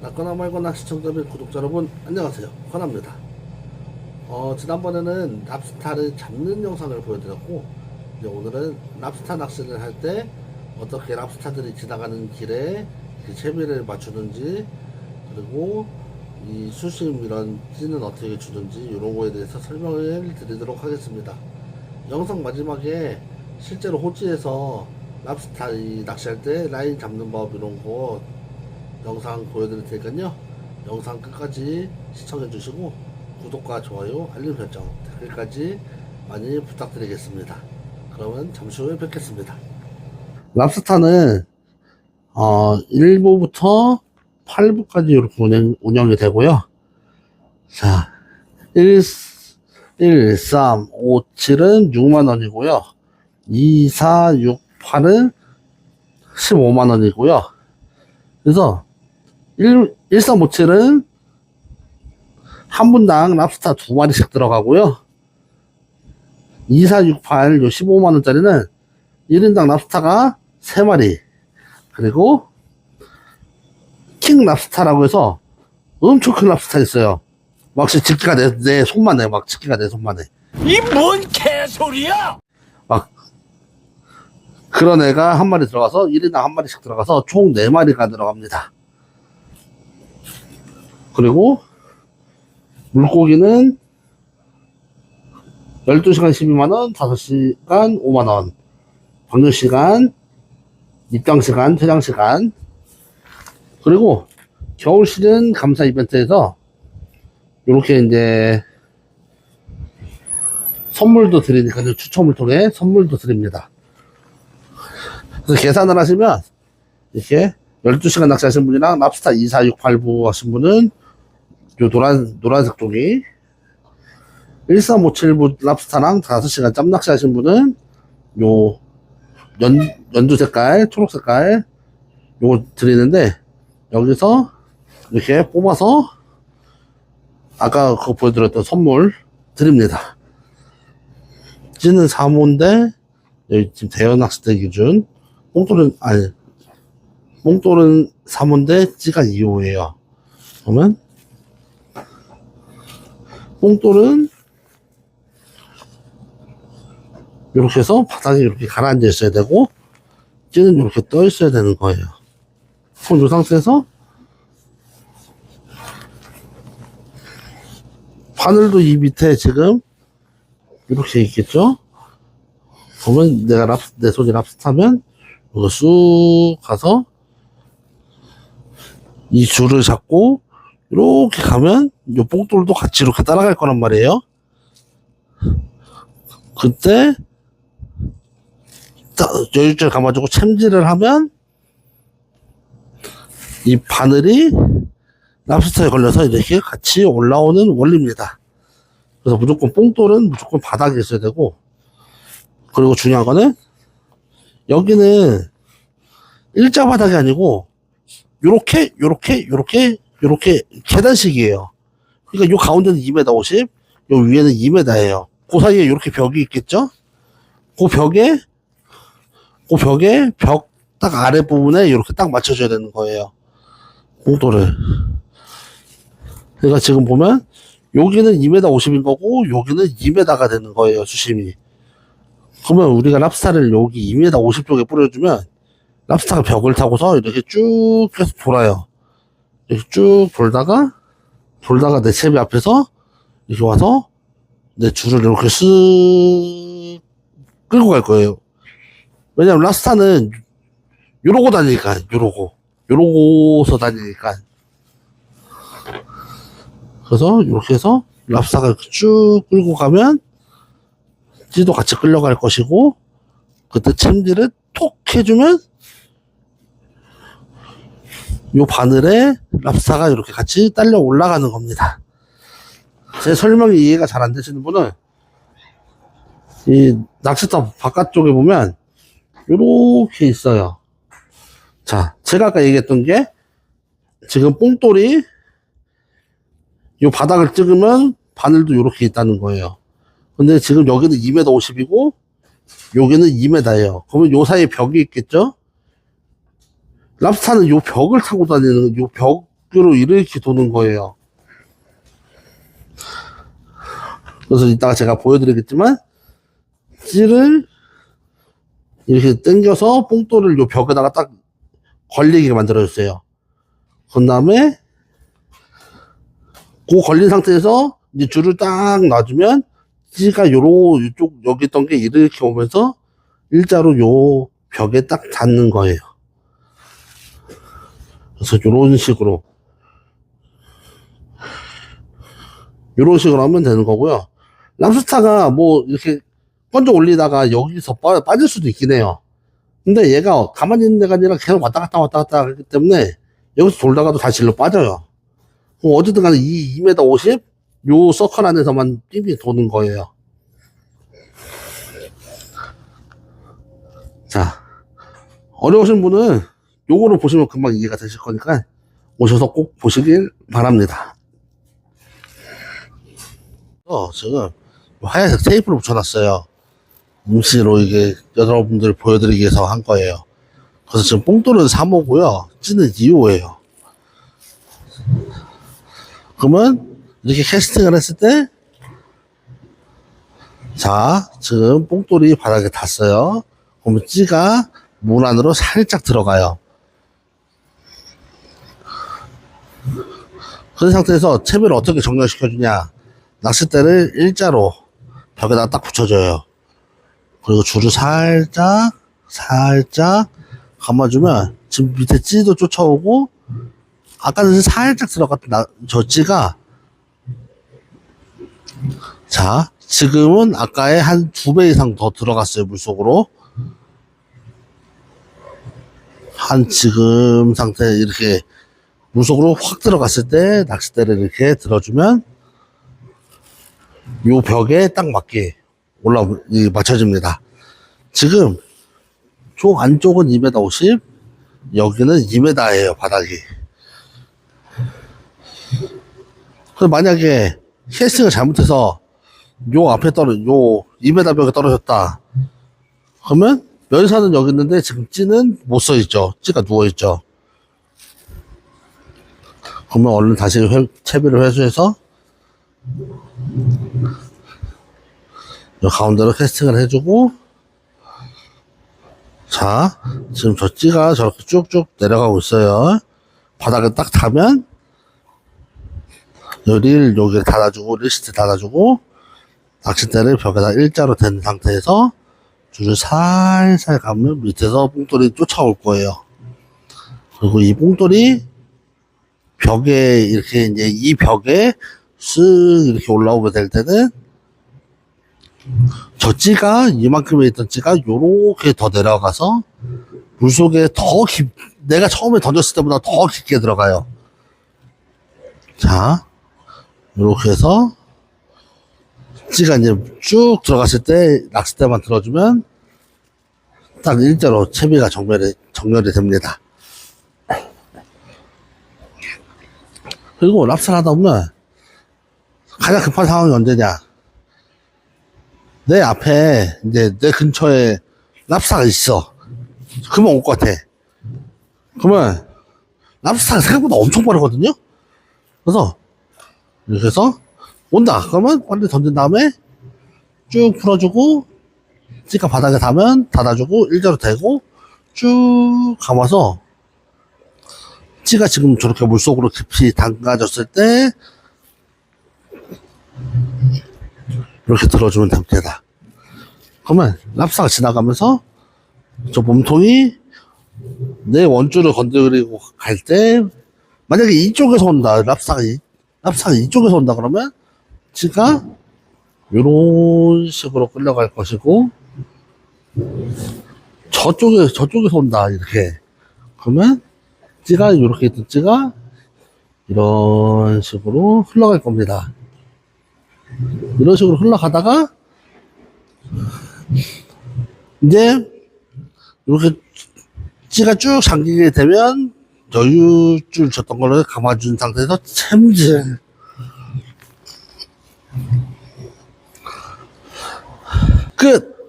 낚거나 말거나 시청자 및 구독자 여러분 안녕하세요. 권합니다. 어, 지난번에는 랍스타를 잡는 영상을 보여드렸고 이제 오늘은 랍스타 낚시를 할 때 어떻게 랍스타들이 지나가는 길에 그 채비를 맞추는지 그리고 이 수심 이런 찌는 어떻게 주는지 이런 거에 대해서 설명을 드리도록 하겠습니다. 영상 마지막에 실제로 호지에서 랍스타 이 낚시할 때 라인 잡는 법 이런 거 영상 보여드릴 테니까요. 영상 끝까지 시청해 주시고 구독과 좋아요, 알림 설정, 댓글까지 많이 부탁드리겠습니다. 그러면 잠시 후에 뵙겠습니다. 랍스타는 어 1부부터 8부까지 이렇게 운영, 운영이 되고요. 자, 1, 1, 3, 5, 7은 6만원이고요. 2, 4, 6, 8은 15만원이고요. 그래서 1, 1357은 한 분당 랍스타 두 마리씩 들어가고요. 2468, 요 15만원짜리는 1인당 랍스타가 3마리. 그리고 킹 랍스타라고 해서 엄청 큰 랍스타 있어요. 막 진짜 집게가 내, 내 손만 해. 막 집게가 내 손만 해. 이 뭔 개소리야! 막 그런 애가 한 마리 들어가서 1인당 한 마리씩 들어가서 총 4마리가 들어갑니다. 그리고 물고기는 12시간 12만원, 5시간 5만원, 방류시간, 입장시간, 퇴장시간, 그리고 겨울 시즌 감사 이벤트에서 이렇게 이제 선물도 드리니까 추첨을 통해 선물도 드립니다. 그래서 계산을 하시면 이렇게 12시간 낚시하신 분이랑 랍스타 24689 하신 분은 요 노란 노란색 종이 13579 랍스타랑 5시간 짬 낚시 하신 분은 요 연, 연두 색깔, 초록 색깔 요거 드리는데 여기서 이렇게 뽑아서 아까 그거 보여드렸던 선물 드립니다. 찌는 3호인데 여기 지금 대여 낚시대 기준 뽕돌은 아니 뽕돌은 3호인데 찌가 2호예요. 그러면 뽕돌은 이렇게 해서 바닥에 이렇게 가라앉아 있어야 되고 찌는 이렇게 떠 있어야 되는 거예요. 그럼 이 상태에서 바늘도 이 밑에 지금 이렇게 있겠죠? 보면 내가 랍, 내 손이 랍스타면 이거 쑥 가서 이 줄을 잡고 이렇게 가면 요 뽕돌도 같이 이렇게 따라갈 거란 말이에요. 그때 여유줄 감아주고 챔질을 하면 이 바늘이 랍스터에 걸려서 이렇게 같이 올라오는 원리입니다. 그래서 무조건 뽕돌은 무조건 바닥에 있어야 되고 그리고 중요한 거는 여기는 일자 바닥이 아니고 요렇게 요렇게 요렇게 요렇게 계단식이에요. 그러니까 요 가운데는 2m 50, 요 위에는 2m예요. 그 사이에 요렇게 벽이 있겠죠? 그 벽에 그 벽에 벽 딱 아래 부분에 이렇게 딱 맞춰줘야 되는 거예요. 뽕돌을. 그러니까 지금 보면 여기는 2m 50인 거고 여기는 2m가 되는 거예요 수심이 그러면 우리가 랍스타를 여기 2m 50 쪽에 뿌려주면 랍스타가 벽을 타고서 이렇게 쭉 계속 돌아요 이렇게 쭉 돌다가 돌다가 내 채비 앞에서 이렇게 와서 내 줄을 이렇게 쓱 끌고 갈 거예요. 왜냐면 랍스타는 요러고 다니니까 요러고. 요러고서 다니니까. 그래서 이렇게 해서 랍스타가 쭉 끌고 가면 찌도 같이 끌려갈 것이고 그때 챔질을 톡 해주면 요 바늘에 랍스타가 이렇게 같이 딸려 올라가는 겁니다. 제 설명이 이해가 잘 안 되시는 분은 이 낚시터 바깥쪽에 보면 이렇게 있어요. 자, 제가 아까 얘기했던 게 지금 뽕돌이 요 바닥을 찍으면 바늘도 이렇게 있다는 거예요. 근데 지금 여기는 2m 50이고 여기는 2m예요. 그러면 요 사이에 벽이 있겠죠? 랍스타는 요 벽을 타고 다니는 요벽 어깨로 이렇게 도는 거예요. 그래서 이따가 제가 보여드리겠지만, 찌를 이렇게 당겨서 뽕돌을 요 벽에다가 딱 걸리게 만들어줬어요. 그 다음에, 그 걸린 상태에서 이제 줄을 딱 놔주면, 찌가 요로, 이쪽, 여기 있던 게 이렇게 오면서, 일자로 요 벽에 딱 닿는 거예요. 그래서 요런 식으로. 요런 식으로 하면 되는 거고요. 람스타가 뭐 이렇게 건져 올리다가 여기서 빠, 빠질 수도 있긴 해요. 근데 얘가 가만히 있는 데가 아니라 계속 왔다 갔다 왔다 갔다 하기 때문에 여기서 돌다가도 다시 일로 빠져요. 어쨌든 간에 이 2m 50, 요 서클 안에서만 빙빙 도는 거예요. 자, 어려우신 분은 요거를 보시면 금방 이해가 되실 거니까 오셔서 꼭 보시길 바랍니다. 어, 지금 하얀색 테이프를 붙여놨어요. 임시로 이게 여러분들 보여드리기 위해서 한 거예요. 그래서 지금 뽕돌은 3호고요. 찌는 2호예요. 그러면 이렇게 캐스팅을 했을 때 자, 지금 뽕돌이 바닥에 닿았어요. 그러면 찌가 문 안으로 살짝 들어가요. 그런 상태에서 채비를 어떻게 정렬시켜주냐. 낚싯대를 일자로 벽에다 딱 붙여줘요. 그리고 줄을 살짝, 살짝 감아주면 지금 밑에 찌도 쫓아오고 아까는 살짝 들어갔던 나- 저 찌가 자, 지금은 아까의 한 두 배 이상 더 들어갔어요, 물속으로. 한 지금 상태 이렇게 물속으로 확 들어갔을 때 낚싯대를 이렇게 들어주면 요 벽에 딱 맞게 올라 이 맞춰집니다. 지금 쪽 안쪽은 2m 50, 여기는 2m예요 바닥이. 그 만약에 캐스팅을 잘못해서 요 앞에 떨어 요 2m 벽에 떨어졌다. 그러면 면사는 여기 있는데 지금 찌는 못 써 있죠. 찌가 누워 있죠. 그러면 얼른 다시 회, 채비를 회수해서 요 가운데로 캐스팅을 해주고 자 지금 저 찌가 저렇게 쭉쭉 내려가고 있어요. 바닥에 딱 닿으면 요릴 여기 닫아주고 리스트 닫아주고 낚싯대를 벽에다 일자로 댄 상태에서 줄을 살살 감으면 밑에서 뽕돌이 쫓아올 거예요. 그리고 이 뽕돌이 벽에 이렇게 이제 이 벽에 쓱 이렇게 올라오게 될 때는 저 찌가 이만큼에 있던 찌가 요렇게 더 내려가서 물속에 더 깊, 내가 처음에 던졌을 때보다 더 깊게 들어가요. 자, 요렇게 해서 찌가 이제 쭉 들어갔을 때 낚싯대만 들어주면 딱 일자로 채비가 정렬이, 정렬이 됩니다. 그리고 랍스를 하다 보면 가장 급한 상황이 언제냐. 내 앞에, 이제 내 근처에 랍스타가 있어. 그러면 올 것 같아. 그러면 랍스타가 생각보다 엄청 빠르거든요? 그래서 이렇게 해서 온다. 그러면 빨리 던진 다음에 쭉 풀어주고 찌가 바닥에 닿으면 닫아주고 일자로 대고 쭉 감아서 찌가 지금 저렇게 물속으로 깊이 담가졌을 때 이렇게 들어주면 됩니다. 그러면 랍스가 지나가면서 저 몸통이 내 원줄을 건드리고 갈 때 만약에 이쪽에서 온다 랍스가 이- 랍스가 이쪽에서 온다 그러면 찌가 이런 식으로 끌려갈 것이고 저쪽에 저쪽에서 온다 이렇게 그러면 찌가 이렇게 찌가 이런 식으로 흘러갈 겁니다. 이런 식으로 흘러가다가 이제 이렇게 찌가 쭉 잠기게 되면 여유줄 줬던 거를 감아준 상태에서 챔질 끝